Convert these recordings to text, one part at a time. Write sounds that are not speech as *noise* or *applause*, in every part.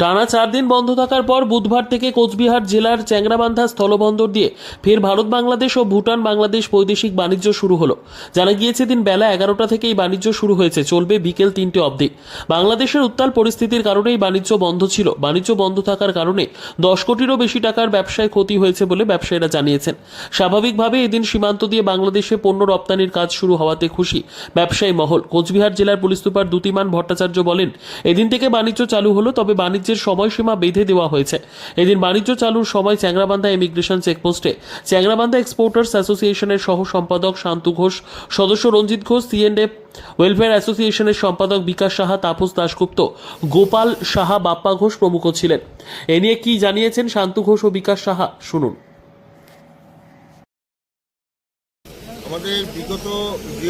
টানা চার দিন বন্ধ থাকার পর বুধবার থেকে কোচবিহার জেলার চ্যাংরাবান্ধা স্থলবন্দর দিয়ে ফের ভারত, বাংলাদেশ ও ভুটান, বাংলাদেশ বৈদেশিক বাণিজ্য শুরু হলো। জানা গিয়েছে দিন বেলা এগারোটা থেকে এই বাণিজ্য শুরু হয়েছে, চলবে বিকেল তিনটে অবধি। বাংলাদেশের উত্তাল পরিস্থিতির কারণেই বাণিজ্য বন্ধ ছিল। বাণিজ্য বন্ধ থাকার কারণে দশ কোটিরও বেশি টাকার ব্যবসায় ক্ষতি হয়েছে বলে ব্যবসায়ীরা জানিয়েছেন। স্বাভাবিকভাবে এদিন সীমান্ত দিয়ে বাংলাদেশে পণ্য রপ্তানির কাজ শুরু হওয়াতে খুশি ব্যবসায়ী মহল। কোচবিহার জেলার পুলিশ সুপার দ্যুতিমান ভট্টাচার্য বলেন, এদিন থেকে বাণিজ্য চালু হলো, তবে বাণিজ্যের সময়সীমা বেঁধে দেওয়া হয়েছে। এদিন বাণিজ্য চালুর সময় চ্যাংরাবান্ধা ইমিগ্রেশন চেকপোস্টে চ্যাংরাবান্ধা এক্সপোর্টার্স অ্যাসোসিয়েশনের সহ সম্পাদক শান্তু ঘোষ, সদস্য রঞ্জিত ঘোষ সিএনএফ ওয়েলফেয়ার অ্যাসোসিয়েশনের সম্পাদক বিকাশ সাহা, তাপস দাশগুপ্ত, গোপাল সাহা বাপ্পা ঘোষ প্রমুখ ছিলেন। এ নিয়ে কি জানিয়েছেন শান্তু ঘোষ ও বিকাশ সাহা? শুনুন আমাদের বিগত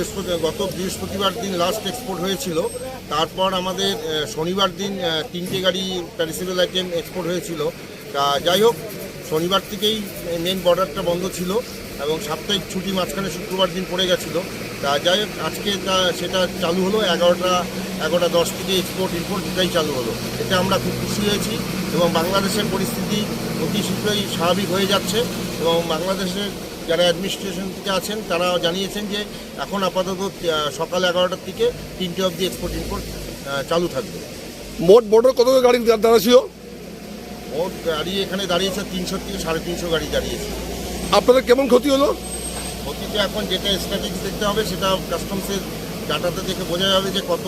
বৃহস্পতি গত বৃহস্পতিবার দিন লাস্ট এক্সপোর্ট হয়েছিল। তারপর আমাদের শনিবার দিন তিনটে গাড়ি প্যারিসেবল আইটেম এক্সপোর্ট হয়েছিল। তা যাই হোক, শনিবার থেকেই মেন বর্ডারটা বন্ধ ছিল এবং সাপ্তাহিক ছুটি মাঝখানে শুক্রবার দিন পড়ে গেছিল। তা যাই হোক, আজকে তা সেটা চালু হলো এগারোটা এগারোটা দশ থেকে এক্সপোর্ট ইম্পোর্ট দুটাই চালু হলো। এতে আমরা খুব খুশি হয়েছি এবং বাংলাদেশের পরিস্থিতি অতি শীঘ্রই স্বাভাবিক হয়ে যাচ্ছে এবং বাংলাদেশের যারা অ্যাডমিনিস্ট্রেশন থেকে আছেন তারা জানিয়েছেন যে এখন আপাতত সকাল এগারোটার থেকে তিনটে অবধি এক্সপোর্ট ইম্পোর্ট চালু থাকবে। মোট বর্ডার কত গাড়ি দাঁড়া ছিল ওর গাড়ি এখানে দাঁড়িয়েছে তিনশো থেকে সাড়ে তিনশো গাড়ি দাঁড়িয়েছে। আপনাদের কেমন ক্ষতি হলো? অতীতে এখন যেটা স্ট্র্যাটেজি দেখতে হবে সেটা কাস্টমসের ডাটাতে দেখে বোঝা যাবে যে কত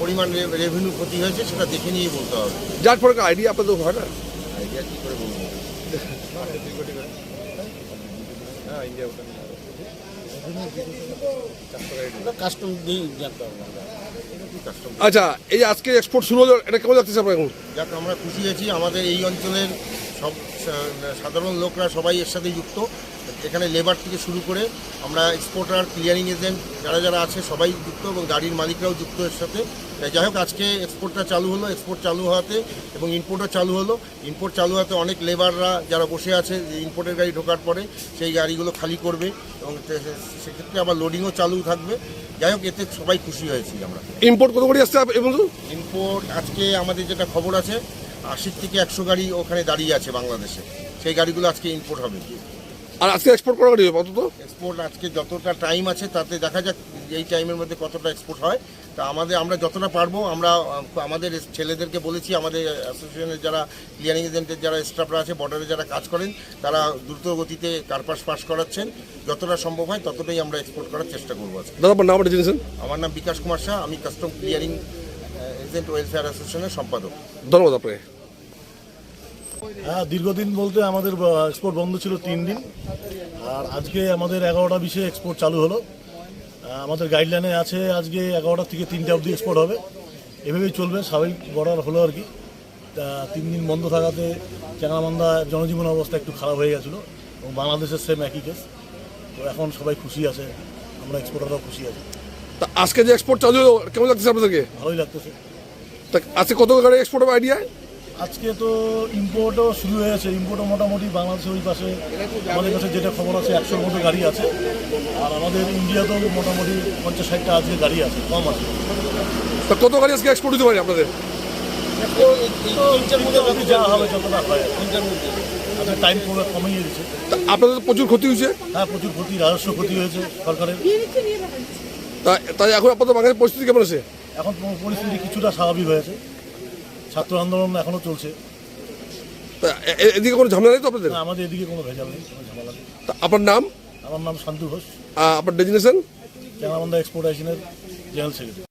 পরিমাণ রেভিনিউ ক্ষতি হয়েছে সেটা দেখে নিয়েই বলতে হবে। যার ফলে আইডিয়া আপনাদের হয় না? আইডিয়া কী করে বলব? *laughs* কাস্টম দিয়েই জানতে আচ্ছা এই যে আজকে এক্সপোর্ট শুরু হলো এটা কেমন লাগতেছে আপনার এখন? যাক আমরা খুশি হয়েছি আমাদের এই অঞ্চলের সব সাধারণ লোকরা সবাই এর সাথে যুক্ত। এখানে লেবার থেকে শুরু করে আমরা এক্সপোর্টার ক্লিয়ারিং এজেন্ট যারা যারা আছে সবাই যুক্ত এবং গাড়ির মালিকরাও যুক্ত এর সাথে। যাই হোক আজকে এক্সপোর্টটা চালু হলো এক্সপোর্ট চালু হওয়াতে এবং ইম্পোর্টও চালু হলো। ইম্পোর্ট চালু হওয়াতে অনেক লেবাররা যারা বসে আছে ইম্পোর্টের গাড়ি ঢোকার পরে সেই গাড়িগুলো খালি করবে এবং সেক্ষেত্রে আবার লোডিংও চালু থাকবে। যাই হোক এতে সবাই খুশি হয়েছি আমরা। ইম্পোর্ট কত গাড়ি আসছে ইম্পোর্ট আজকে আমাদের যেটা খবর আছে আশি থেকে একশো গাড়ি ওখানে দাঁড়িয়ে আছে বাংলাদেশে। সেই গাড়িগুলো আজকে ইম্পোর্ট হবে। আর আজকে এক্সপোর্ট করা গাড়ি হবে অন্তত? এক্সপোর্ট আজকে যতটা টাইম আছে তাতে দেখা যাক এই টাইমের মধ্যে কতটা এক্সপোর্ট হয়। তা আমাদের আমরা যতটা পারব আমরা আমাদের ছেলেদেরকে বলেছি আমাদের অ্যাসোসিয়েশনের যারা ক্লিয়ারিং এজেন্টের যারা স্টাফরা আছে বর্ডারে যারা কাজ করেন তারা দ্রুত গতিতে কার্পাস পাস করাচ্ছেন। যতটা সম্ভব হয় ততটাই আমরা এক্সপোর্ট করার চেষ্টা করব আজকে। দাদা আপনার আমার নাম বিকাশ কুমার শাহ আমি কাস্টম ক্লিয়ারিং এজেন্ট ওয়েলফেয়ার অ্যাসোসিয়েশনের সম্পাদক। ধন্যবাদ আপনাকে। হ্যাঁ দীর্ঘদিন বলতে আমাদের এক্সপোর্ট বন্ধ ছিল তিন দিন। আর আজকে আমাদের এগারোটা বিশে এক্সপোর্ট চালু হলো। আমাদের গাইডলাইনে আছে আজকে এগারোটা থেকে তিনটে অবধি এক্সপোর্ট হবে। এভাবেই চলবে স্বাভাবিক বর্ডার হলো আর কি। তা তিন দিন বন্ধ থাকাতে চ্যাংরামান্দা জনজীবন অবস্থা একটু খারাপ হয়ে গেছিল এবং বাংলাদেশের সেম একই কেস তো এখন সবাই খুশি আছে আমরা এক্সপোর্টাররাও খুশি আছি। তা আজকে যে এক্সপোর্ট চালু হলো কেমন লাগতেছে আপনাদেরকে? ভালোই লাগতেছে। তা আজকে কত গাড়ি এক্সপোর্ট হবে আইডিয়া আজকে তো ইম্পোর্টও শুরু হয়েছে ইম্পোর্টও মোটামুটি বাংলাদেশের ওই পাশে আমাদের কাছে যেটা খবর আছে একশোর মতো গাড়ি আছে। আর আমাদের ইন্ডিয়াতেও মোটামুটি পঞ্চাশ ষাটটা আজকে গাড়ি আছে কম আছে। তা কত গাড়ি আজকে এক্সপোর্ট হতে পারে আপনাদের? যা হবে যতটা হয়। টাইম কমিয়ে দিচ্ছে। তা আপনাদের প্রচুর ক্ষতি হয়েছে। হ্যাঁ প্রচুর ক্ষতি রাজস্ব ক্ষতি হয়েছে সরকারের। তা তাই এখন আপাতত বাংলাদেশের পরিস্থিতি কেমন আছে? এখন পরিস্থিতি কিছুটা স্বাভাবিক হয়েছে। ছাত্র আন্দোলন এখনও চলছে। তা এ- এদিকে কোনো ঝামেলা নেই তো আপনাদের? না, আমাদের এদিকে কোনো ভেজাল নেই কোনো ঝামেলা নেই। তা আপনার নাম? আমার নাম শান্তু ঘোষ। আহ, আপনার ডেজিনেশন? চ্যাংরাবান্ধা এক্সপোর্টেশনের জেনারেল সেক্রেটারি।